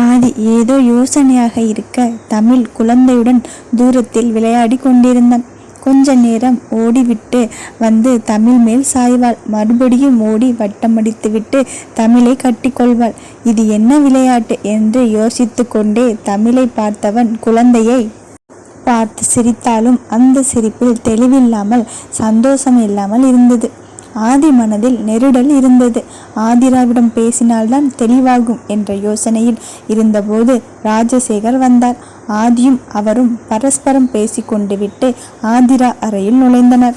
ஆதி ஏதோ யோசனையாக இருக்க தமிழ் குழந்தையுடன் தூரத்தில் விளையாடி கொண்டிருந்தான். கொஞ்ச நேரம் ஓடிவிட்டு வந்து தமிழ் மேல் சாய்வாள். மறுபடியும் ஓடி வட்டமடித்துவிட்டு தமிழை கட்டிக்கொள்வாள் இது என்ன விளையாட்டு என்று யோசித்து கொண்டே தமிழை பார்த்தவன் குழந்தையை பார்த்து சிரித்தாலும் அந்த சிரிப்பில் தெளிவில்லாமல் சந்தோஷம் இல்லாமல் இருந்தது. ஆதி மனதில் நெருடல் இருந்தது. ஆதிராவிடம் பேசினால்தான் தெளிவாகும் என்ற யோசனையில் இருந்தபோது ராஜசேகர் வந்தார். ஆதியும் அவரும் பரஸ்பரம் பேசிக்கொண்டு விட்டு ஆதிரா அறையில் நுழைந்தனர்.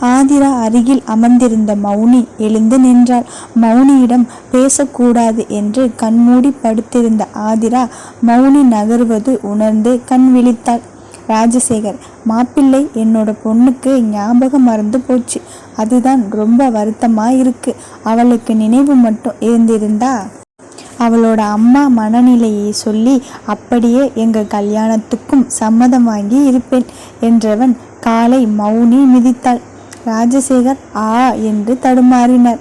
ஆதிரா அருகில் அமர்ந்திருந்த மௌனி எழுந்து நின்றாள். மௌனியிடம் பேசக்கூடாது என்று கண்மூடி படுத்திருந்த ஆதிரா மௌனி நகருவது உணர்ந்து கண் விழித்தாள். ராஜசேகர் மாப்பிள்ளை என்னோட பொண்ணுக்கு ஞாபகம் மறந்து போச்சு. அதுதான் ரொம்ப வருத்தமாக இருக்கு அவளுக்கு நினைவு மட்டும் இருந்திருந்தா அவளோட அம்மா மனநிலையை சொல்லி அப்படியே எங்கள் கல்யாணத்துக்கும் சம்மதம் வாங்கி இருப்பேன் என்றவன் காலை மௌனி மிதித்தாள். ராஜசேகர் ஆ என்று தடுமாறினார்.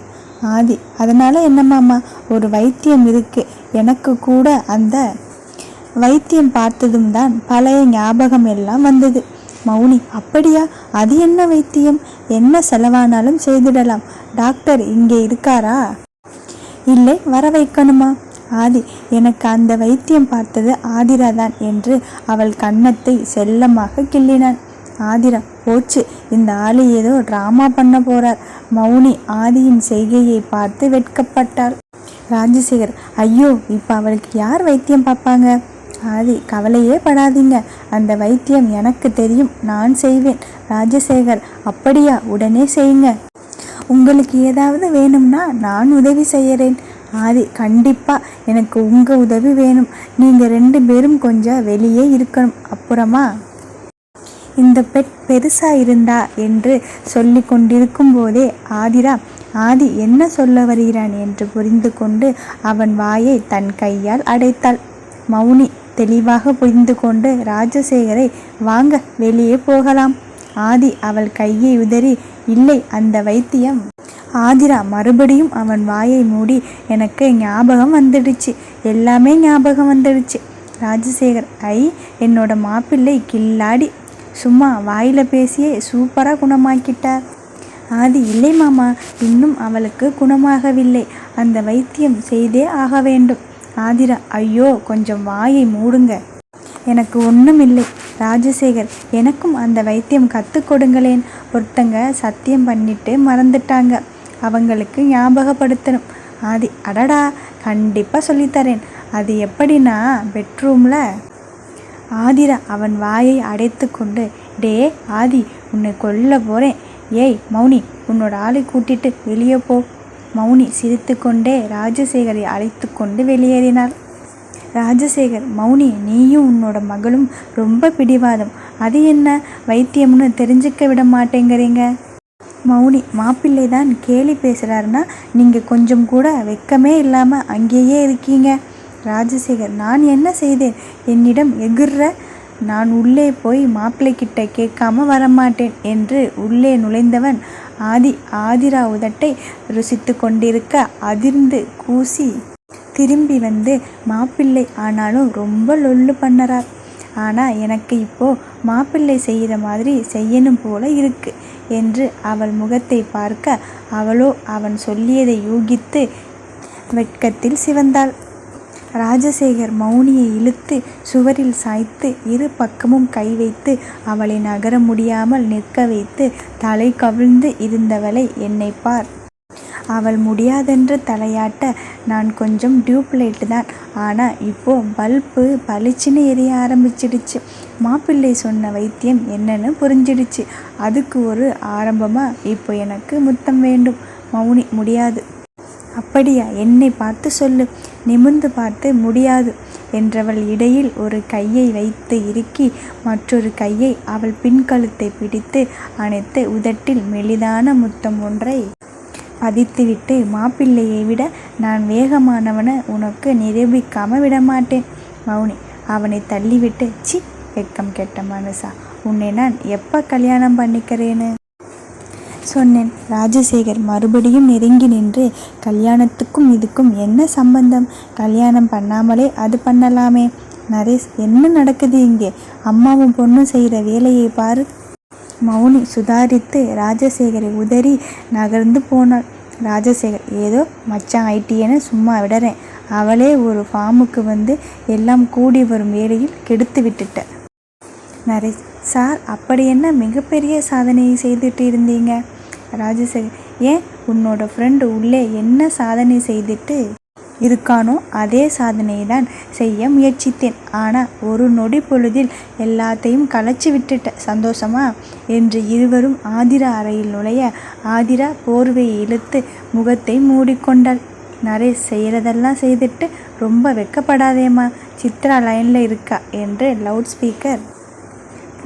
ஆதி அதனால என்னம்மாம்மா ஒரு வைத்தியம் இருக்கு. எனக்கு கூட அந்த வைத்தியம் பார்த்ததும் தான் பழைய ஞாபகம் எல்லாம் வந்தது. மௌனி அப்படியா? அது என்ன வைத்தியம்? என்ன செலவானாலும் செய்திடலாம். டாக்டர் இங்கே இருக்காரா? இல்லை வர வைக்கணுமா? ஆதி எனக்கு அந்த வைத்தியம் பார்த்தது ஆதிரா தான் என்று அவள் கன்னத்தை செல்லமாக கிள்ளினான். ஆதிரா போச்சு. இந்த ஆளு ஏதோ டிராமா பண்ண போறார். மௌனி ஆதியின் செய்கையை பார்த்து வெட்கப்பட்டாள். ராஜசேகர் ஐயோ இப்போ அவளுக்கு யார் வைத்தியம் பார்ப்பாங்க? ஆதி கவலையே படாதீங்க. அந்த வைத்தியம் எனக்கு தெரியும் நான் செய்வேன். ராஜசேகர் அப்படியா? உடனே செய்யுங்க. உங்களுக்கு ஏதாவது வேணும்னா நான் உதவி செய்யறேன். ஆதி கண்டிப்பா எனக்கு உங்க உதவி வேணும். நீங்க ரெண்டு பேரும் கொஞ்சம் வெளியே இருக்கணும். அப்புறமா? இந்த பெட் பெருசா இருந்தா என்று சொல்லி கொண்டிருக்கும் போதே ஆதிரா ஆதி என்ன சொல்ல வருகிறான்? என்று புரிந்து கொண்டு அவன் வாயை தன் கையால் அடைத்தாள். மௌனி தெளிவாக புரிந்து கொண்டு ராஜசேகரை வாங்க வெளியே போகலாம். ஆதி அவள் கையை உதறி இல்லை அந்த வைத்தியம். ஆதிரா மறுபடியும் அவன் வாயை மூடி எனக்கு ஞாபகம் வந்துடுச்சு எல்லாமே ஞாபகம் வந்துடுச்சு. ராஜசேகர் ஐ என்னோட மாப்பிள்ளை கில்லாடி சும்மா வாயில பேசியே சூப்பராக குணமாக்கிட்டார். ஆதி இல்லை மாமா இன்னும் அவளுக்கு குணமாகவில்லை அந்த வைத்தியம் செய்தே ஆக வேண்டும். ஆதிரா ஐயோ கொஞ்சம் வாயை மூடுங்க. எனக்கு ஒன்றும் இல்லை ராஜசேகர் எனக்கும் அந்த வைத்தியம் கற்றுக் கொடுங்களேன். ஒருத்தங்க சத்தியம் பண்ணிட்டு மறந்துட்டாங்க. அவங்களுக்கு ஞாபகப்படுத்தணும். ஆதி அடடா கண்டிப்பாக சொல்லித்தரேன். அது எப்படின்னா பெட்ரூமில். ஆதிரா அவன் வாயை அடைத்து கொண்டு டே ஆதி உன்னை கொல்ல போகிறேன் ஏய் மௌனி உன்னோட ஆளை கூட்டிட்டு வெளியே போ. மௌனி சிரித்துக்கொண்டே ராஜசேகரை அழைத்து கொண்டு வெளியேறினார் ராஜசேகர் மௌனி நீயும் உன்னோட மகளும் ரொம்ப பிடிவாதம். அது என்ன? வைத்தியம்னு தெரிஞ்சுக்க விட மாட்டேங்கிறீங்க. மௌனி மாப்பிள்ளை தான் கேலி பேசுகிறாருன்னா நீங்கள் கொஞ்சம் கூட வெக்கமே இல்லாமல் அங்கேயே இருக்கீங்க. ராஜசேகர் நான் என்ன செய்தேன்? என்னிடம் எகிர்ற நான் உள்ளே போய் மாப்பிள்ளைகிட்ட கேட்காம வரமாட்டேன் என்று உள்ளே நுழைந்தவன் ஆதி ஆதிரா உதட்டை ருசித்து கொண்டிருக்க அதிர்ந்து கூசி திரும்பி வந்து மாப்பிள்ளை ஆனாலும் ரொம்ப லொல்லு பண்ணறார். ஆனால் எனக்கு இப்போ மாப்பிள்ளை செய்கிற மாதிரி செய்யணும் போல இருக்கு என்று அவள் முகத்தை பார்க்க அவளோ அவன் சொல்லியதை யூகித்து வெட்கத்தில் சிவந்தாள். ராஜசேகர் மௌனியை இழுத்து சுவரில் சாய்த்து இரு பக்கமும் கை வைத்து அவளை நகர முடியாமல் நிற்க வைத்து தலை கவிழ்ந்து இருந்தவளை என்னை பார். அவள் முடியாதென்று தலையாட்ட நான் கொஞ்சம் டியூப்லைட் தான். ஆனால் இப்போ பல்பு பளிச்சுன்னு எரிய ஆரம்பிச்சிடுச்சு. மாப்பிள்ளை சொன்ன வைத்தியம் என்னன்னு புரிஞ்சிடுச்சு. அதுக்கு ஒரு ஆரம்பமாக இப்போ எனக்கு முத்தம் வேண்டும். மௌனி முடியாது. அப்படியா? என்னை பார்த்து சொல்லு. நிமிர்ந்து பார்த்து முடியாது என்றவள் இடையில் ஒரு கையை வைத்து இறுக்கி மற்றொரு கையை அவள் பின்கழுத்தை பிடித்து அணைத்து உதட்டில் மெலிதான முத்தம் ஒன்றை பதித்துவிட்டு மாப்பிள்ளையை விட நான் வேகமானவன உனக்கு நிரூபிக்காம விடமாட்டேன். மௌனி அவனை தள்ளிவிட்டு சி வெக்கம் கெட்ட மனுஷா உன்னை நான் எப்போ கல்யாணம் பண்ணிக்கிறேன்னு சொன்னேன். ராஜசேகர் மறுபடியும் நெருங்கி நின்று கல்யாணத்துக்கும் இதுக்கும் என்ன சம்பந்தம்? கல்யாணம் பண்ணாமலே அது பண்ணலாமே. நரேஷ் என்ன நடக்குது இங்கே? அம்மாவும் பொண்ணும் செய்கிற வேலையை பாரு. மௌனி சுதாரித்து ராஜசேகரை உதறி நகர்ந்து போனாள். ராஜசேகர் ஏதோ மச்சான் ஐட்டியன்னு சும்மா விடுறேன். அவளே ஒரு ஃபார்முக்கு வந்து எல்லாம் கூடி வரும் வேலையில் கெடுத்து விட்டுட்ட. நரேஷ் சார் அப்படி என்ன மிகப்பெரிய சாதனையை செய்துட்டு இருந்தீங்க? ராஜசேகர் ஏன் உன்னோட ஃப்ரெண்டு உள்ளே என்ன சாதனை செய்துட்டு இருக்கானோ அதே சாதனையை தான் செய்ய முயற்சித்தேன். ஆனால் ஒரு நொடி பொழுதில் எல்லாத்தையும் கலைச்சி விட்டுட்ட சந்தோஷமா? என்று இருவரும் ஆதிரா அறையில் நுழைய ஆதிரா போர்வையை இழுத்து முகத்தை மூடிக்கொண்டாள். நரேஷ் செய்கிறதெல்லாம் செய்துட்டு ரொம்ப வெக்கப்படாதேம்மா. சித்ரா லைனில் இருக்கா? என்று லவுட் ஸ்பீக்கர்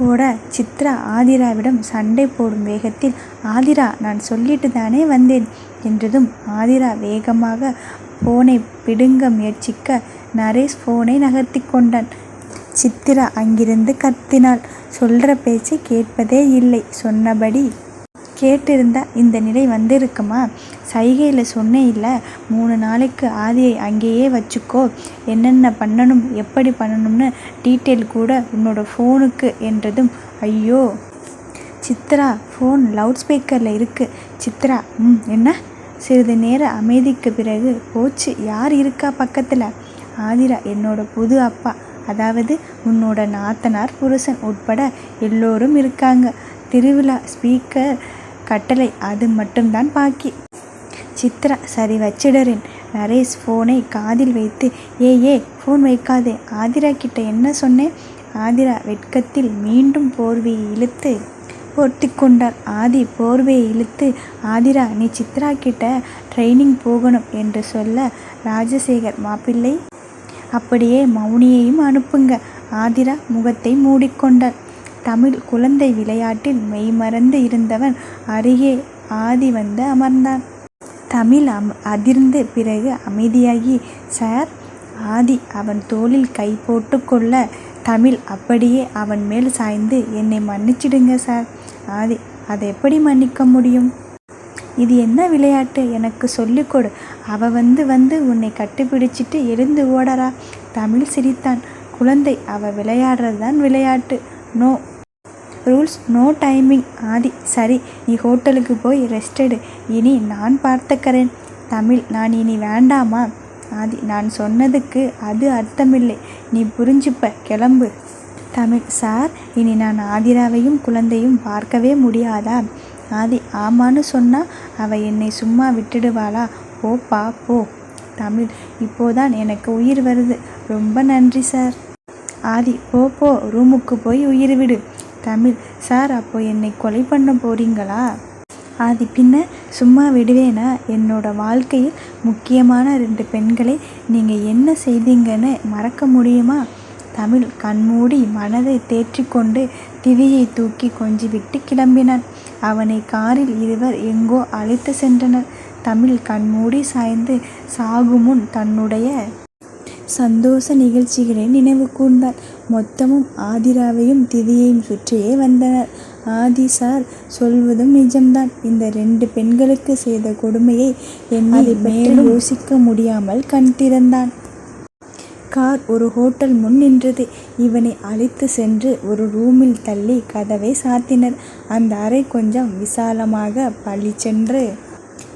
போட சித்ரா ஆதிராவிடம் சண்டை போடும் வேகத்தில் ஆதிரா நான் சொல்லிட்டு தானே வந்தேன் என்றதும் ஆதிரா வேகமாக போனை பிடுங்க முயற்சிக்க நரேஷ் போனை நகர்த்தி கொண்டான். சித்திரா அங்கிருந்து கத்தினாள். சொல்கிற பேச்சை கேட்பதே இல்லை. சொன்னபடி கேட்டிருந்தா இந்த நிலை வந்திருக்குமா? சைகையில் சொன்னே இல்லை. மூணு நாளைக்கு ஆதியை அங்கேயே வச்சுக்கோ. என்னென்ன பண்ணணும் எப்படி பண்ணணும்னு டீட்டெயில் கூட உன்னோட ஃபோனுக்கு என்றதும் ஐயோ. சித்ரா ஃபோன் லவுட் ஸ்பீக்கரில் இருக்குது சித்ரா ம் என்ன? சிறிது நேர அமைதிக்கு பிறகு போச்சு யார் இருக்கா பக்கத்தில்? ஆதிரா என்னோட புது அப்பா. அதாவது உன்னோட நாத்தனார் புருஷன் உட்பட எல்லோரும் இருக்காங்க. திருவிழா ஸ்பீக்கர் கட்டளை அது மட்டும்தான் பாக்கி. சித்ரா சரி வச்சிடறேன். நரேஷ் ஃபோனை காதில் வைத்து ஏ ஏ ஃபோன் வைக்காதே. ஆதிரா கிட்ட என்ன சொன்னேன்? ஆதிரா வெட்கத்தில் மீண்டும் போர்வையை இழுத்து ஒட்டிக்கொண்டார் ஆதி போர்வையை இழுத்து ஆதிரா நீ சித்ரா கிட்ட ட்ரைனிங் போகணும் என்று சொல்ல ராஜசேகர் மாப்பிள்ளை அப்படியே மௌனியையும் அனுப்புங்க. ஆதிரா முகத்தை மூடிக்கொண்டார் தமிழ் குழந்தை விளையாட்டில் மெய்மறந்து இருந்தவன் அருகே ஆதி வந்து அமர்ந்தான். தமிழ் அம் அதிர்ந்து பிறகு அமைதியாகி சார் ஆதி அவன் தோளில் கை போட்டு கொள்ள தமிழ் அப்படியே அவன் மேல் சாய்ந்து என்னை மன்னிச்சிடுங்க சார். ஆதி அதை எப்படி மன்னிக்க முடியும்? இது என்ன விளையாட்டு? எனக்கு சொல்லிக் கொடு. அவ வந்து வந்து உன்னை கட்டிப்பிடிச்சிட்டு எழுந்து ஓடறா. தமிழ் சிரித்தான். குழந்தை அவ விளையாடுறது தான் விளையாட்டு. No rules no timing. Adhi சரி நீ ஹோட்டலுக்கு போய் ரெஸ்ட் எடு. இனி நான் பார்த்துக்கிறேன். தமிழ் நான் இனி வேண்டாமா? ஆதி நான் சொன்னதுக்கு அது அர்த்தமில்லை. நீ புரிஞ்சுப்ப கிளம்பு. தமிழ் சார் இனி நான் ஆதிராவையும் குழந்தையும் பார்க்கவே முடியாதா? ஆதி ஆமான்னு சொன்னால் அவள் என்னை சும்மா விட்டுடுவாளா? போப்பா போ. தமிழ் இப்போதான் எனக்கு உயிர் வருது. ரொம்ப நன்றி சார். ஆதி போ போ. ரூமுக்கு போய் உயிர் விடு. தமிழ். சார் அப்போ என்னை கொலை பண்ண போறீங்களா? அது பின்ன சும்மா விடுவேனா? என்னோட வாழ்க்கையில் முக்கியமான ரெண்டு பெண்களை நீங்கள் என்ன செய்தீங்கன்னு மறக்க முடியுமா? தமிழ் கண்மூடி மனதை தேற்றிக்கொண்டு திவியை தூக்கி கொஞ்சி விட்டு கிளம்பினான். அவனை காரில் இருவர் எங்கோ அழைத்து சென்றனர். தமிழ் கண்மூடி சாய்ந்து சாகுமுன் தன்னுடைய சந்தோஷ நிகழ்ச்சிகளை நினைவு கூர்ந்தார். மொத்தமும் ஆதிராவையும் திவியையும் சுற்றியே வந்தனர். ஆதி சார் சொல்வதும் நிஜம்தான். இந்த ரெண்டு பெண்களுக்கு செய்த கொடுமையை எண்ணி மேலும் யோசிக்க முடியாமல் கண் திறந்தான். கார் ஒரு ஹோட்டல் முன் நின்றது. இவனை அழைத்து சென்று ஒரு ரூமில் தள்ளி கதவை சாத்தினர். அந்த அறை கொஞ்சம் விசாலமாக பளிச்சென்று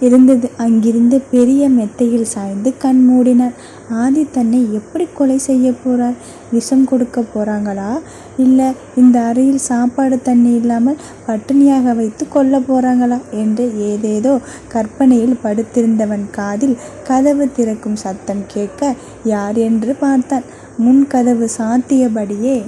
இருந்தது. அங்கிருந்த பெரிய மெத்தையில் சாய்ந்து கண் மூடினார். ஆதி தன்னை எப்படி கொலை செய்ய போகிறார் விஷம் கொடுக்க போகிறாங்களா இல்லை இந்த அறையில் சாப்பாடு தண்ணி இல்லாமல் பட்டினியாக வைத்து கொல்ல போகிறாங்களா என்று ஏதேதோ கற்பனையில் படுத்திருந்தவன் காதில் கதவு திறக்கும் சத்தம் கேட்க யார் என்று பார்த்தான். முன் கதவு சாத்தியபடியே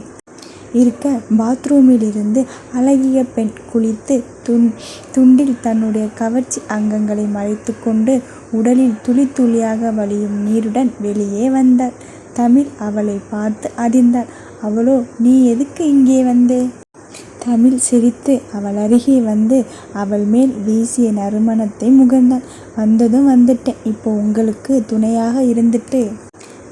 இருக்க பாத்ரூமில் இருந்து அழகிய பெண் குளித்து துண் துண்டில் தன்னுடைய கவர்ச்சி அங்கங்களை மறைத்து கொண்டு உடலில் துளி துளியாக வழியும் நீருடன் வெளியே வந்தாள். தமிழ் அவளை பார்த்து அதிர்ந்தாள். அவளோ நீ எதுக்கு இங்கே வந்தே? தமிழ் சிரித்து அவள் அருகே வந்து அவள் மேல் வீசிய நறுமணத்தை முகர்ந்தான் வந்ததும் வந்துட்டேன். இப்போ உங்களுக்கு துணையாக இருந்துட்டு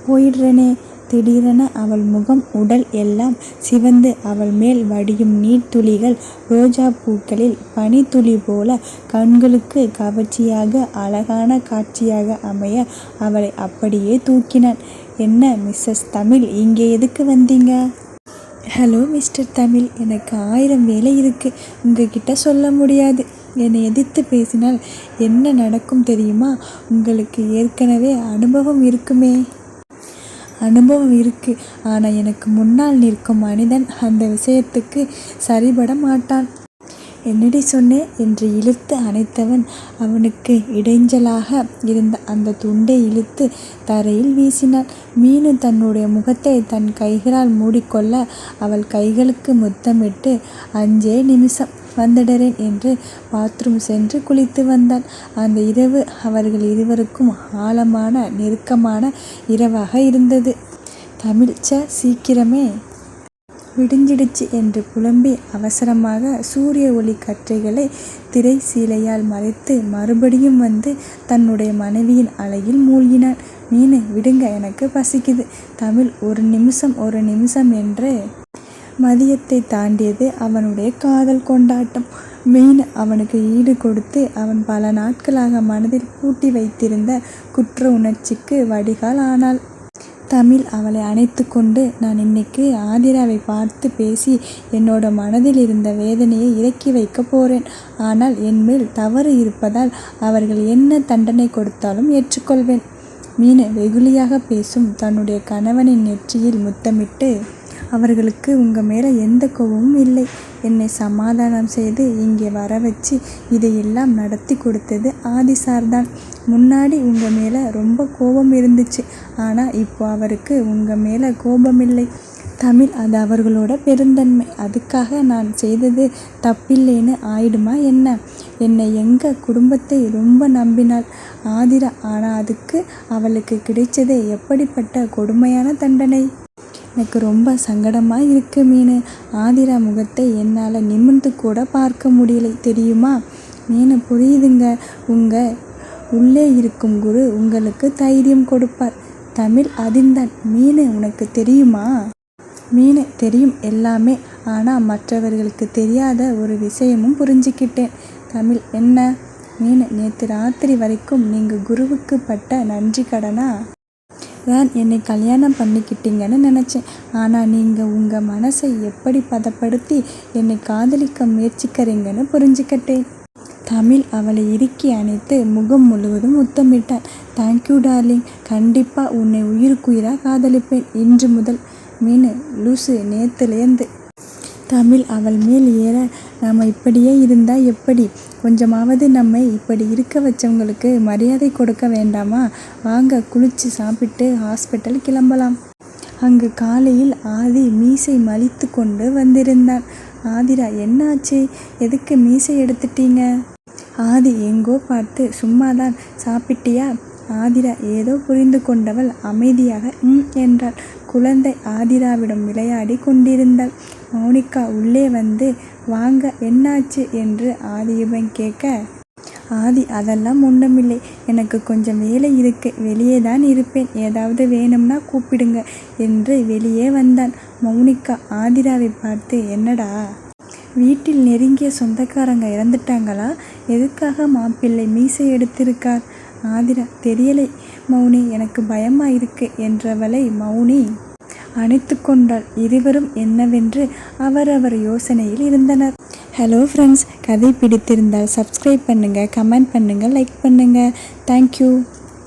போயிடுறேனே. திடீரென அவள் முகம் உடல் எல்லாம் சிவந்து அவள் மேல் வடியும் நீர்த்துளிகள் ரோஜா பூக்களில் பனித்துளி போல கண்களுக்கு கவர்ச்சியாக அழகான காட்சியாக அமைய அவளை அப்படியே தூக்கினான் என்ன மிஸ்ஸஸ் தமிழ் இங்கே எதுக்கு வந்தீங்க? ஹலோ மிஸ்டர் தமிழ் எனக்கு ஆயிரம் வேலை இருக்குது உங்ககிட்ட சொல்ல முடியாது. என்னை எதிர்த்து பேசினால் என்ன நடக்கும் தெரியுமா? உங்களுக்கு ஏற்கனவே அனுபவம் இருக்குமே. அனுபவம் இருக்குது ஆனால் எனக்கு முன்னால் நிற்கும் மனிதன் அந்த விஷயத்துக்கு சரிபட மாட்டான். என்னடி சொன்னேன் என்று இழுத்து அணைத்தவன் அவனுக்கு இடைஞ்சலாக இருந்த அந்த துண்டை இழுத்து தரையில் வீசினான் மீனு தன்னுடைய முகத்தை தன் கைகளால் மூடிக்கொள்ள அவள் கைகளுக்கு முத்தமிட்டு அஞ்சே நிமிஷம் வந்துடறேன் என்று பாத்ரூம் சென்று குளித்து வந்தான் அந்த இரவு அவர்கள் இருவருக்கும் ஆழமான நெருக்கமான இரவாக இருந்தது. தமிழ் ச சீக்கிரமே! விடிஞ்சிடுச்சு என்று புலம்பி அவசரமாக சூரிய ஒளி கற்றைகளை திரை சீலையால் மறைத்து மறுபடியும் வந்து தன்னுடைய மனைவியின் அலையில் மூழ்கினான். மீனு விடுங்க எனக்கு பசிக்குது. தமிழ் ஒரு நிமிஷம் ஒரு நிமிஷம் என்று மதியத்தை தாண்டியது அவனுடைய காதல் கொண்டாட்டம். மீன் அவனுக்கு ஈடு கொடுத்து அவன் பல நாட்களாக மனதில் பூட்டி வைத்திருந்த குற்ற உணர்ச்சிக்கு வடிகால் ஆனாள். தமிழ் அவளை அணைத்து கொண்டு நான் இன்னைக்கு ஆதிராவை பார்த்து பேசி என்னோட மனதில் இருந்த வேதனையை இறக்கி வைக்கப் போறேன். ஆனால் என்மேல் தவறு இருப்பதால் அவர்கள் என்ன தண்டனை கொடுத்தாலும் ஏற்றுக்கொள்வேன். மீன வெகுளியாக பேசும் தன்னுடைய கணவனின் நெற்றியில் முத்தமிட்டு அவர்களுக்கு உங்கள் மேலே எந்த கோபமும் இல்லை. என்னை சமாதானம் செய்து இங்கே வர வச்சு இதையெல்லாம் நடத்தி கொடுத்தது ஆதிசார் தான் முன்னாடி உங்கள் மேலே ரொம்ப கோபம் இருந்துச்சு. ஆனால் இப்போ அவருக்கு உங்கள் மேலே கோபமில்லை. தமிழ் அது அவர்களோட பெருந்தன்மை. அதுக்காக நான் செய்தது தப்பில்லைன்னு ஆயிடுமா என்ன? என்னை எங்கள் குடும்பத்தை ரொம்ப நம்பினாள். ஆதிரா ஆனால் அதுக்கு அவளுக்கு கிடைச்சதே எப்படிப்பட்ட கொடுமையான தண்டனை? எனக்கு ரொம்ப சங்கடமாக இருக்கு மீன். ஆதிரா முகத்தை என்னால் நிமிர்ந்து கூட பார்க்க முடியலை. தெரியுமா? மீன் புரியுதுங்க. உங்கள் உள்ளே இருக்கும் குரு உங்களுக்கு தைரியம் கொடுப்பார். தமிழ் அதிர்ந்தான். மீன் உனக்கு தெரியுமா? மீன் தெரியும் எல்லாமே. ஆனால் மற்றவர்களுக்கு தெரியாத ஒரு விஷயமும் புரிஞ்சுக்கிட்டேன். தமிழ் என்ன? மீன் நேற்று ராத்திரி வரைக்கும் நீங்கள் குருவுக்கு பட்ட நன்றி கடனா? தான் என்னை கல்யாணம் பண்ணிக்கிட்டீங்கன்னு நினச்சேன். ஆனால் நீங்கள் உங்கள் மனசை எப்படி பதப்படுத்தி என்னை காதலிக்க முயற்சிக்கிறீங்கன்னு புரிஞ்சுக்கிட்டேன். தமிழ் அவளை இறுக்கி அணைத்து முகம் முழுவதும் முத்தமிட்டான் தேங்க்யூ டார்லிங் கண்டிப்பாக உன்னை உயிருக்குயிராக காதலிப்பேன். இன்று முதல் மீன் லூசு நேத்துலேருந்து தமிழ் அவள் மேல் ஏற நாம் இப்படியே இருந்தால் எப்படி? கொஞ்சமாவது நம்மை இப்படி இருக்க வச்சவங்களுக்கு மரியாதை கொடுக்க வேண்டாமா? வாங்க குளிச்சு சாப்பிட்டு ஹாஸ்பிட்டல் கிளம்பலாம். அங்கு காலையில் ஆதி மீசை மலித்து கொண்டு வந்திருந்தான். ஆதிரா என்னாச்சு? எதுக்கு மீசை எடுத்துட்டீங்க? ஆதி எங்கோ பார்த்து சும்மாதான் சாப்பிட்டியா? ஆதிரா ஏதோ புரிந்து கொண்டவள் அமைதியாக ம் என்றாள். குழந்தை ஆதிராவிடம் விளையாடி கொண்டிருந்தாள். மௌனிகா உள்ளே வந்து வாங்க என்னாச்சு? என்று ஆதியுபன் கேட்க ஆதி அதெல்லாம் ஒன்றுமில்லை எனக்கு கொஞ்சம் வேலை இருக்கு. வெளியே தான் இருப்பேன். ஏதாவது வேணும்னா கூப்பிடுங்க என்று வெளியே வந்தான். மௌனிகா ஆதிராவை பார்த்து என்னடா? வீட்டில் நெருங்கிய சொந்தக்காரங்க இறந்துட்டாங்களா? எதுக்காக மாப்பிள்ளை மீசை எடுத்திருக்கார்? ஆதிரா தெரியலை. மௌனி எனக்கு பயமாக இருக்கு என்றவளை மௌனி அணைத்து கொண்டாள் இருவரும் என்னவென்று அவரவர் யோசனையில் இருந்தனர். ஹலோ ஃப்ரெண்ட்ஸ் கதை பிடித்திருந்தால் சப்ஸ்கிரைப் பண்ணுங்கள் கமெண்ட் பண்ணுங்கள் லைக் பண்ணுங்கள் தேங்க்யூ